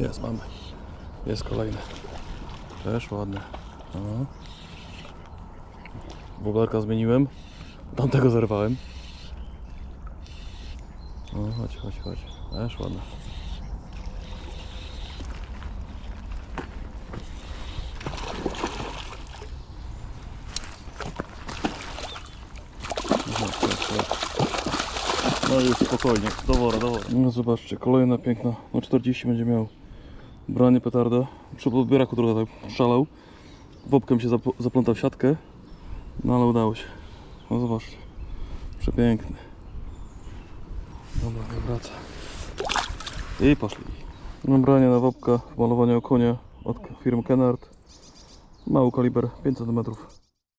Jest, mamy. Jest kolejny. Też ładny. No. Woblarka zmieniłem. Tamtego zerwałem. No, chodź, chodź, chodź. Też tak. No już spokojnie, do wora, do wora. No zobaczcie, kolejna piękna, no 40 będzie miał. Branie petarda, przy podbieraku trochę tak szalał. Wopkiem się zap- zaplątał w siatkę, no ale udało się. No zobaczcie, przepiękny. Dobra, nie wraca. I poszli. Branie na wopka, malowanie o konia od firmy Kennard. Mały kaliber, 5 cm.